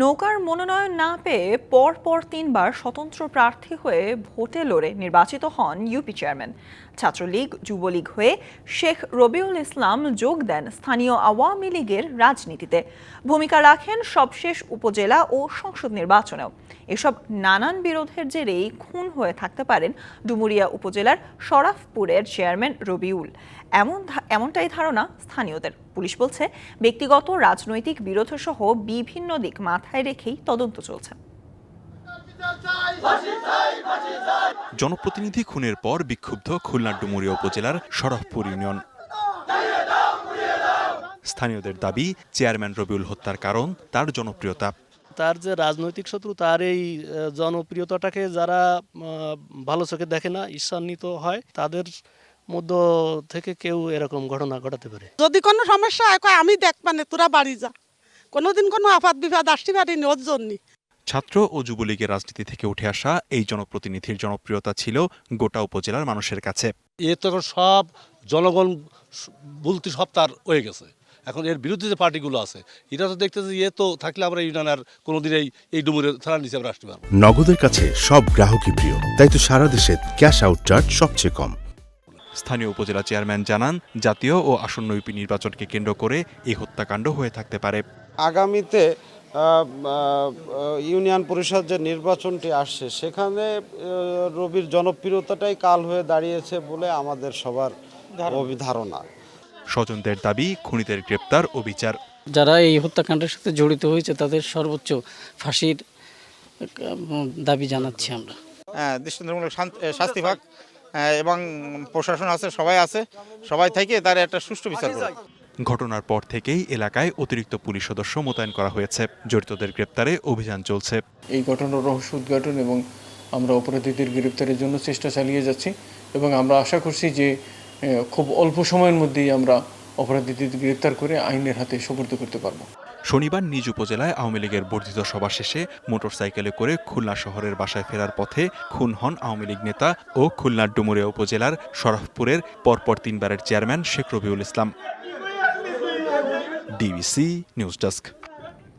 নৌকার মনোনয়ন না পেয়ে পর পর তিনবার স্বতন্ত্র প্রার্থী হয়ে ভোটে লড়ে নির্বাচিত হন ইউপি চেয়ারম্যান। ছাত্রলীগ, যুবলীগ হয়ে শেখ রবিউল ইসলাম যোগ দেন স্থানীয় আওয়ামী লীগের রাজনীতিতে। ভূমিকা রাখেন সবশেষ উপজেলা ও সংসদ নির্বাচনেও। এসব নানান বিরোধের জেরেই খুন হয়ে থাকতে পারেন ডুমুরিয়া উপজেলার শরাফপুরের চেয়ারম্যান রবিউল। এমন এমনটাই ধারণা স্থানীয়দের। পুলিশ বলছে, ব্যক্তিগত, রাজনৈতিক বিরোধসহ বিভিন্ন দিক মাথায় রেখেই তদন্ত চলছে। জনপ্রতিনিধি খুনের পর বিক্ষুব্ধ খুলনার ডুমুরিয়া উপজেলার শরফপুর ইউনিয়ন। স্থানীয়দের দাবি চেয়ারম্যান রবিউল হত্যার কারণ তার জনপ্রিয়তা। তার যে রাজনৈতিক শত্রু তার এই জনপ্রিয়তাটাকে যারা আহ, ভালো চোখে দেখে না ঈর্ষান্বিত হয় তাদের মধ্য থেকে কেউ এরকম ঘটনা ঘটাতে পারে। যদি কোনো সমস্যা হয় কয় আমি দেখবানে তোরা বাড়ি যা। কোনোদিন কোনো আপাত বিপদ আসতে পারিনি ওর জন্যে। ছাত্র ও যুবলীগের রাজনীতি থেকে উঠে আসা এই জনপ্রতিনিধির জনপ্রিয়তা ছিল গোটা উপজেলার মানুষের কাছে। এ তো এখন সব জনগণ বলতে সব তার হয়ে গেছে। এখন এর বিরুদ্ধে যে পার্টিগুলো আছে এটা তো দেখতেছে ইয়ে তো থাকলে আমরা ইউনিয়ন আর কোনোদিন এই এই ডুমুরের থানার নিচে আমরা আসতে পারব নগদের কাছে সব গ্রাহকই প্রিয় তাই তো সারা দেশে ক্যাশ আউট চার্জ সবচেয়ে কম। স্থানীয় উপজেলা চেয়ারম্যান জানান জাতীয় ও আসন্ন ইউপি নির্বাচনকে কেন্দ্র করে এই হত্যাকাণ্ড হয়ে থাকতে পারে। আগামীতে ইউনিয়ন পরিষদ যে নির্বাচনটি আসছে সেখানে রবির জনপ্রিয়তাটাই কাল হয়ে দাঁড়িয়েছে বলে আমাদের সবার অভিধারণা। স্বজনদের দাবি খুনিদের গ্রেপ্তার ও বিচার যারা এই হত্যাকাণ্ডের সাথে জড়িত হয়েছে তাদের সর্বোচ্চ ফাঁসির দাবি জানাচ্ছি আমরা। হ্যাঁ, দৃষ্টান্তমূলক শাস্তি হ্যাঁ, এবং প্রশাসন আছে সবাই আছে সবাই থেকে তার একটা সুষ্ঠু বিচার ঘটনার পর থেকেই এলাকায় অতিরিক্ত পুলিশ সদস্য মোতায়েন করা হয়েছে। জড়িতদের গ্রেপ্তারে অভিযান চলছে। এই ঘটনার রহস্য উদ্ঘাটন এবং আমরা অপরাধীদের গ্রেপ্তারের জন্য চেষ্টা চালিয়ে যাচ্ছি এবং আমরা আশা করছি যে খুব অল্প সময়ের মধ্যেই আমরা অপরাধীদের গ্রেপ্তার করে আইনের হাতে সোপর্দ করতে পারব। শনিবার নিজ উপজেলায় আওয়ামী লীগের বর্ধিত সভা শেষে মোটরসাইকেলে করে খুলনা শহরের বাসায় ফেরার পথে খুন হন আওয়ামী লীগ নেতা ও খুলনার ডুমুরিয়া উপজেলার শরফপুরের পরপর তিনবারের chairman Sheikh Rabiul Islam. DVC News Desk.